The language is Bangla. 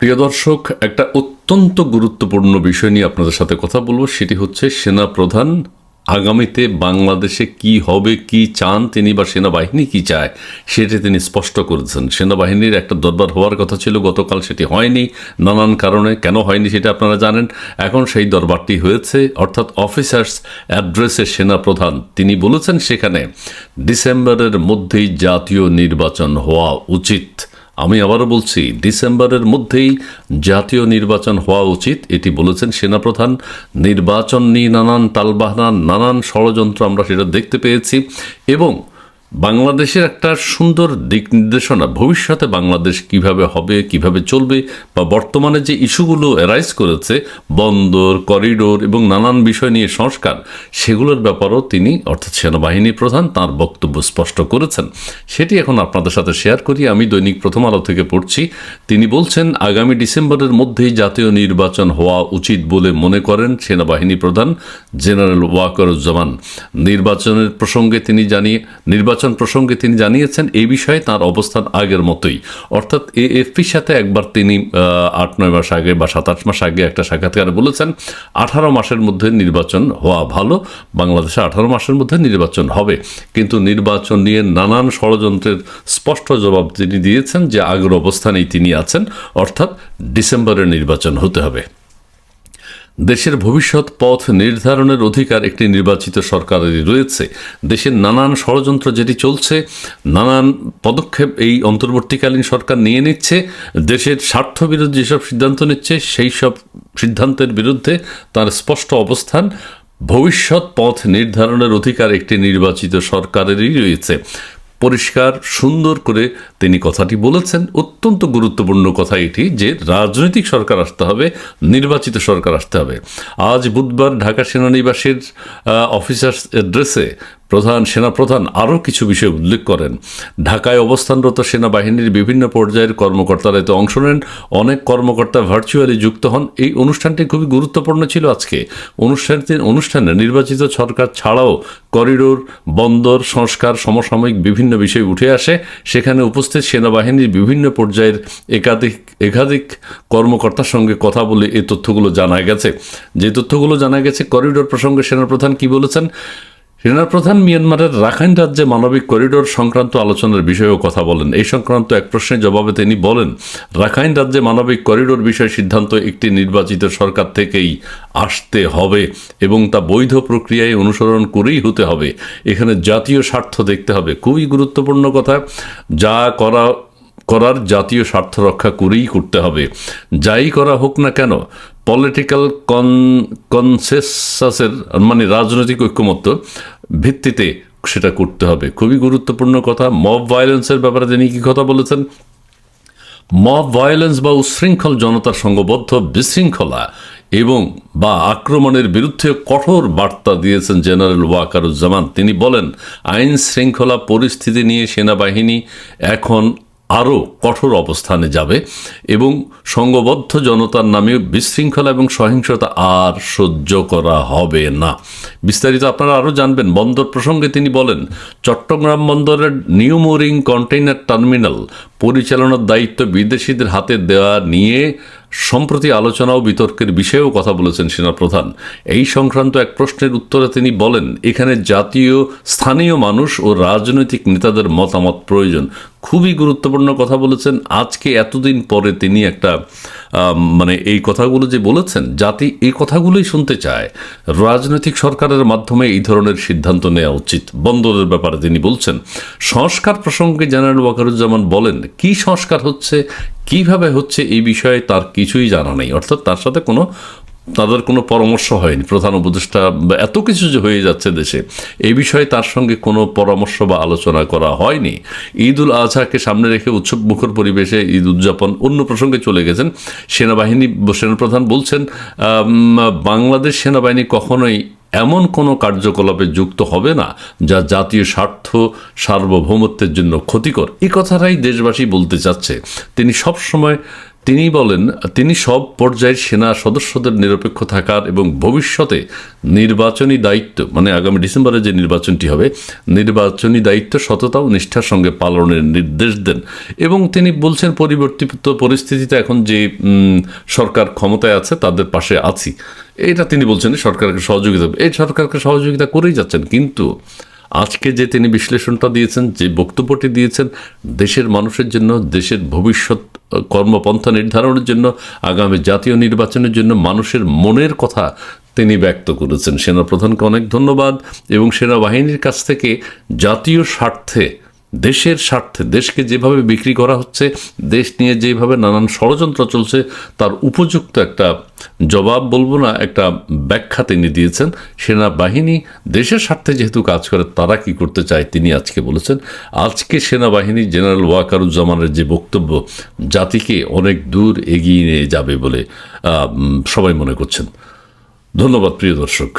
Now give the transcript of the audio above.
প্রিয় দর্শক, একটা অত্যন্ত গুরুত্বপূর্ণ বিষয় নিয়ে আপনাদের সাথে কথা বলব। সেটি হচ্ছে সেনা প্রধান আগামীতে বাংলাদেশে কি হবে, কি চান, তিনি বা সেনাবাহিনী কি চায়, সেটি তিনি স্পষ্ট করেছেন। সেনাবাহিনীর একটা দরবার হওয়ার কথা ছিল, গতকাল সেটি হয়নি। নানান কারণে কেন হয়নি সেটা আপনারা জানেন। এখন সেই দরবারটি হয়েছে, অর্থাৎ অফিসার্স অ্যাড্রেসে সেনা প্রধান তিনি বলেছেন, সেখানে ডিসেম্বরের মধ্যেই জাতীয় নির্বাচন হওয়া উচিত। আমি আবারও বলছি, ডিসেম্বরের মধ্যেই জাতীয় নির্বাচন হওয়া উচিত, এটি বলেছেন সেনাপ্রধান। নির্বাচন নিয়ে নানান তালবাহনা, নানান ষড়যন্ত্র আমরা সেটা দেখতে পেয়েছি এবং বাংলাদেশের একটা সুন্দর দিক নির্দেশনা, ভবিষ্যতে বাংলাদেশ কীভাবে হবে, কীভাবে চলবে, বা বর্তমানে যে ইস্যুগুলো অ্যারাইজ করেছে, বন্দর করিডোর এবং নানান বিষয় নিয়ে সংস্কার, সেগুলোর ব্যাপারেও তিনি, অর্থাৎ সেনাবাহিনী প্রধান, তার বক্তব্য স্পষ্ট করেছেন। সেটি এখন আপনাদের সাথে শেয়ার করি। আমি দৈনিক প্রথম আলো থেকে পড়ছি। তিনি বলছেন, আগামী ডিসেম্বরের মধ্যেই জাতীয় নির্বাচন হওয়া উচিত বলে মনে করেন সেনাবাহিনী প্রধান জেনারেল ওয়াকারুজ্জামান। নির্বাচনের প্রসঙ্গে তিনি জানিয়ে, নির্বাচন প্রসঙ্গে তিনি জানিয়েছেন, এই বিষয়ে তার অবস্থান আগের মতোই। অর্থাৎ এএফপির সাথে একবার তিনি আট, নয় মাস আগে বা সাত আট মাস আগে একটা সাক্ষাৎকারে বলেছেন, আঠারো মাসের মধ্যে নির্বাচন হওয়া ভালো, বাংলাদেশে আঠারো মাসের মধ্যে নির্বাচন হবে। কিন্তু নির্বাচন নিয়ে নানান ষড়যন্ত্রের স্পষ্ট জবাব তিনি দিয়েছেন যে আগের অবস্থানেই তিনি আছেন, অর্থাৎ ডিসেম্বরে নির্বাচন হতে হবে। দেশের ভবিষ্যৎ পথ নির্ধারণের অধিকার একটি নির্বাচিত সরকারেরই রয়েছে। দেশের নানান ষড়যন্ত্র যেটি চলছে, নানান পদক্ষেপ এই অন্তর্বর্তীকালীন সরকার নিয়ে নিচ্ছে। দেশের স্বার্থ বিরোধী যেসব সিদ্ধান্ত নিচ্ছে, সেই সব সিদ্ধান্তের বিরুদ্ধে তার স্পষ্ট অবস্থান। ভবিষ্যৎ পথ নির্ধারণের অধিকার একটি নির্বাচিত সরকারেরই রয়েছে। পরিষ্কার, সুন্দর করে তিনি কথাটি বলেছেন। অত্যন্ত গুরুত্বপূর্ণ কথা এটি যে রাজনৈতিক সরকার আসতে হবে, নির্বাচিত সরকার আসতে হবে। আজ বুধবার ঢাকা সেনানিবাসের অফিসার্স অ্যাড্রেসে প্রধান সেনাপ্রধান আরও কিছু বিষয় উল্লেখ করেন। ঢাকায় অবস্থানরত সেনাবাহিনীর বিভিন্ন পর্যায়ের কর্মকর্তারা এতে অংশ নেন। অনেক কর্মকর্তা ভার্চুয়ালি যুক্ত হন। এই অনুষ্ঠানটি খুবই গুরুত্বপূর্ণ ছিল আজকে। অনুষ্ঠানটি অনুষ্ঠানে নির্বাচিত সরকার ছাড়াও করিডোর, বন্দর, সংস্কার, সমসাময়িক বিভিন্ন বিষয় উঠে আসে। সেখানে উপস্থিত সেনাবাহিনীর বিভিন্ন পর্যায়ের একাধিক একাধিক কর্মকর্তার সঙ্গে কথা বলে এই তথ্যগুলো জানা গেছে। যে তথ্যগুলো জানা গেছে, করিডোর প্রসঙ্গে সেনাপ্রধান কি বলেছেন? সেনাপ্রধান মিয়ানমারের রাখাইন রাজ্যে মানবিক করিডোর সংক্রান্ত আলোচনার বিষয়েও কথা বলেন। এই সংক্রান্ত এক প্রশ্নের জবাবে তিনি বলেন, রাখাইন রাজ্যে মানবিক করিডোর বিষয়ে সিদ্ধান্ত একটি নির্বাচিত সরকার থেকেই আসতে হবে এবং তা বৈধ প্রক্রিয়ায় অনুসরণ করেই হতে হবে। এখানে জাতীয় স্বার্থ দেখতে হবে। খুবই গুরুত্বপূর্ণ কথা, যা করা, করার জাতীয় স্বার্থ রক্ষা করেই করতে হবে। যাই করা হোক না কেন পলিটিক্যাল কন কনসেসাসের মানে রাজনৈতিক ঐক্যমত্য ভিত্তিতে সেটা করতে হবে। খুবই গুরুত্বপূর্ণ কথা। মব ভায়োলেন্সের ব্যাপারে তিনি কি কথা বলেছেন? মব ভায়োলেন্স বা উশৃঙ্খল জনতার সঙ্গবদ্ধ বিশৃঙ্খলা এবং বা আক্রমণের বিরুদ্ধে কঠোর বার্তা দিয়েছেন জেনারেল ওয়াকারুজ্জামান। তিনি বলেন আইন শৃঙ্খলা পরিস্থিতি নিয়ে সেনাবাহিনী এখন আরও কঠোর অবস্থানে যাবে এবং সংঘবদ্ধ জনতার নামে বিশৃঙ্খলা এবং সহিংসতা আর সহ্য করা হবে না। বিস্তারিত আপনারা আরও জানবেন। বন্দর প্রসঙ্গে তিনি বলেন, চট্টগ্রাম বন্দরের নিউ মোরিং কন্টেইনার টার্মিনাল পরিচালনার দায়িত্ব বিদেশিদের হাতে দেওয়া নিয়ে সম্প্রতি আলোচনা ও বিতর্কের বিষয়েও কথা বলেছেন সেনাপ্রধান এই সংক্রান্ত এক প্রশ্নের উত্তরে তিনি বলেন, এখানে জাতীয়, স্থানীয় মানুষ ও রাজনৈতিক নেতাদের মতামত প্রয়োজন। খুবই গুরুত্বপূর্ণ কথা বলেছেন। আজকে এতদিন পরে তিনি একটা মানে এই কথাগুলো যে বলেছেন, জাতি এই কথাগুলোই শুনতে চায়। রাজনৈতিক সরকারের মাধ্যমে এই ধরনের সিদ্ধান্ত নেওয়া উচিত। বন্দরের ব্যাপারে তিনি বলছেন, সংস্কার প্রসঙ্গে জেনারেল ওয়াকারুজ্জামান বলেন, কি সংস্কার হচ্ছে, কীভাবে হচ্ছে এই বিষয়ে তার কিছুই জানা নেই। অর্থাৎ তার সাথে কোনো তাদের কোনো পরামর্শ হয়নি, প্রধান উপদেষ্টা এত কিছু যে হয়ে যাচ্ছে দেশে, এই বিষয়ে তার সঙ্গে কোনো পরামর্শ বা আলোচনা করা হয়নি। ঈদ উল আজহাকে সামনে রেখে উৎসব মুখর পরিবেশে ঈদ উদযাপন অন্য প্রসঙ্গে চলে গেছেন। সেনাবাহিনী, সেনাপ্রধান বলছেন বাংলাদেশ সেনাবাহিনী কখনোই এমন কোনো কার্যকলাপে যুক্ত হবে না, যা জাতীয় স্বার্থ, সার্বভৌমত্বের জন্য ক্ষতিকর। এই কথাটাই দেশবাসী বলতে চাচ্ছে। তিনি সবসময় তিনি বলেন, তিনি সব পর্যায়ের সেনা সদস্যদের নিরপেক্ষ থাকার এবং ভবিষ্যতে নির্বাচনী দায়িত্ব মানে আগামী ডিসেম্বরে যে নির্বাচনটি হবে, নির্বাচনী দায়িত্ব, সততা ও নিষ্ঠার সঙ্গে পালনের নির্দেশ দেন। এবং তিনি বলছেন, পরিবর্তিত পরিস্থিতিতে এখন যে সরকার ক্ষমতায় আছে, তাদের পাশে আছি। এটা তিনি বলছেন সরকারকে সহযোগিতা, এই সরকারকে সহযোগিতা করেই যাচ্ছেন। কিন্তু আজকে যে তিনি বিশ্লেষণটা দিয়েছেন, যে বক্তব্যটি দিয়েছেন, দেশের মানুষের জন্য, দেশের ভবিষ্যৎ কর্মপন্থা নির্ধারণের জন্য, আগামী জাতীয় নির্বাচনের জন্য মানুষের মনের কথা তিনি ব্যক্ত করেছেন। সেনাপ্রধানকে অনেক ধন্যবাদ এবং সেনাবাহিনীর কাছ থেকে জাতীয় স্বার্থে দেশের স্বার্থে, দেশকে যেভাবে বিক্রি করা হচ্ছে, দেশ নিয়ে যেভাবে নানান ষড়যন্ত্র চলছে, তার উপযুক্ত একটা জবাব বলব না, একটা ব্যাখ্যা তিনি দিয়েছেন। সেনাবাহিনী দেশের স্বার্থে যেহেতু কাজ করে, তারা কি করতে চায় তিনি আজকে বলেছেন। আজকে সেনাবাহিনী জেনারেল ওয়াকারুজ্জামানের যে বক্তব্য, জাতিকে অনেক দূর এগিয়ে নিয়ে যাবে বলে সবাই মনে করছেন। ধন্যবাদ প্রিয় দর্শক।